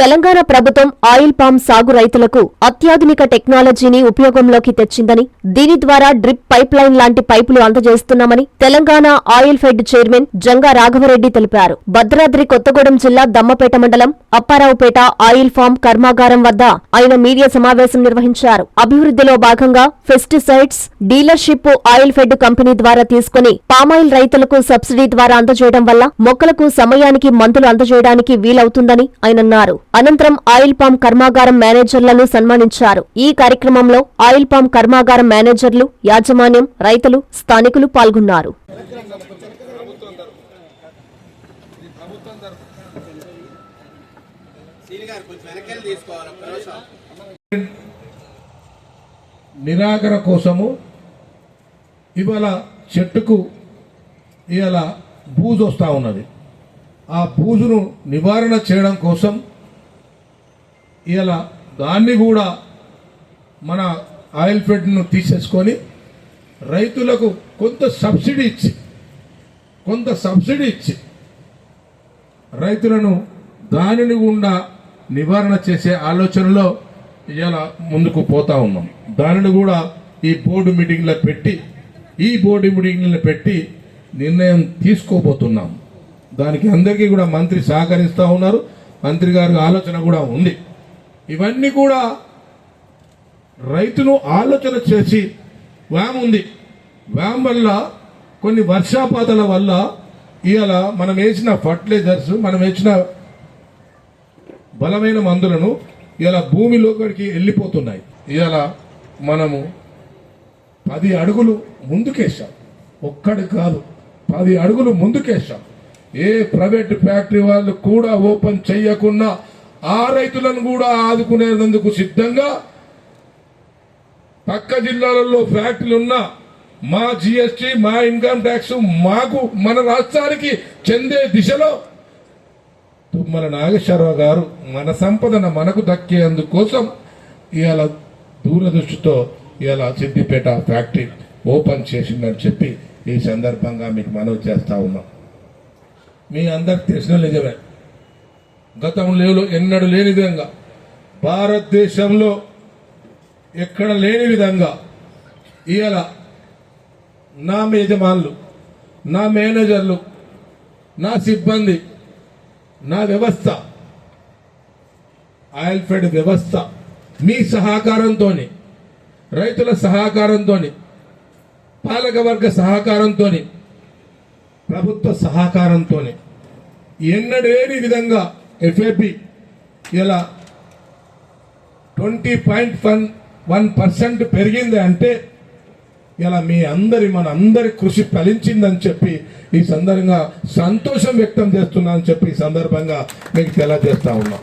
తెలంగాణ ప్రభుత్వం oil palm సాగు రైతులకు అత్యాధునిక టెక్నాలజీని ఉపయోగంలోకి తెచ్చిందని దీని ద్వారా డ్రిప్ పైప్ లైన్ లాంటి పైపులు అందజేస్తున్నామని Telangana oil fed chairman Janga Raghavareddy తెలిపారు. భద్రాద్రి కొత్తగూడెం జిల్లా దమ్మపేట మండలం అప్పారావుపేట ఆయిల్ ఫామ్ కర్మాగారం వద్ద ఆయన మీడియా సమావేశం నిర్వహించారు. అభివృద్ధిలో భాగంగా pesticides dealership oil fed company ద్వారా తీసుకుని పామాయిల్ రైతులకు సబ్సిడీ ద్వారా అందజేయడం వల్ల మొక్కలకు సమయానికి మందులు అందజేయడానికి వీలవుతుందని ఆయనన్నారు అనంతరం ఆయిల్ పామ్ కర్మాగారం మేనేజర్లను సన్మానించారు. ఈ కార్యక్రమంలో ఆయిల్ పామ్ కర్మాగారం మేనేజర్లు యాజమాన్యం రైతులు స్థానికులు పాల్గొన్నారు. సీని కోసము ఇవాళ చెట్టుకు ఇవాళ బూజు వస్తూ ఉన్నది. ఆ బూజును నివారణ చేయడం కోసం ఇలా దాన్ని కూడా మన ఆయిల్ ఫెడ్ను తీసేసుకొని రైతులకు కొంత సబ్సిడీ ఇచ్చి కొంత సబ్సిడీ ఇచ్చి రైతులను దానిని గుండా నివారణ చేసే ఆలోచనలో ఇలా ముందుకు పోతా ఉన్నాం. దానిని కూడా ఈ బోర్డు మీటింగ్లో పెట్టి ఈ బోర్డు మీటింగ్లో పెట్టి నిర్ణయం తీసుకోబోతున్నాం. దానికి అందరికీ కూడా మంత్రి సహకరిస్తూ ఉన్నారు. మంత్రి గారి ఆలోచన కూడా ఉంది. ఇవన్నీ కూడా రైతును ఆలోచన చేసి వ్యామ్ ఉంది. వ్యామ్ వల్ల కొన్ని వర్షాపాతాల వల్ల ఇవాళ మనం వేసిన ఫర్టిలైజర్స్ మనం వేసిన బలమైన మందులను ఇలా భూమిలోకి వెళ్ళిపోతున్నాయి. ఇవాళ మనము పది అడుగులు ముందుకేసాం ఒక్కడి కాదు పది అడుగులు ముందుకేసాం ఏ ప్రైవేట్ ఫ్యాక్టరీ వాళ్ళు కూడా ఓపెన్ చేయకుండా ఆ రైతులను కూడా ఆదుకునేందుకు సిద్ధంగా పక్క జిల్లాలలో ఫ్యాక్టరీలు ఉన్నా మా జిఎస్టి మా ఇన్కమ్ ట్యాక్స్ మాకు మన రాష్ట్రానికి చెందే దిశలో తుమ్మల నాగేశ్వరరావు గారు మన సంపదన మనకు దక్కేందుకోసం ఇవాళ దూరదృష్టితో ఇవాళ సిద్దిపేట ఫ్యాక్టరీ ఓపెన్ చేసిందని చెప్పి ఈ సందర్భంగా మీకు మనవి చేస్తా ఉన్నాం. మీ అందరికి తెలిసిన నిజమే. గతంలో ఎన్నడూ లేని విధంగా భారతదేశంలో ఎక్కడ లేని విధంగా ఇవాళ నా యజమానులు నా మేనేజర్లు నా సిబ్బంది నా వ్యవస్థ ఆయిల్ ఫెడ్ వ్యవస్థ మీ సహకారంతో రైతుల సహకారంతో పాలకవర్గ సహకారంతో ప్రభుత్వ సహకారంతో ఎన్నడేని విధంగా ఎఫ్ఏపి ఇలా twenty point one one percent పెరిగింది అంటే ఇలా మీ అందరి మన అందరి కృషి ఫలించిందని చెప్పి ఈ సందర్భంగా సంతోషం వ్యక్తం చేస్తున్నా అని చెప్పి ఈ సందర్భంగా మీకు తెలియజేస్తా ఉన్నాం.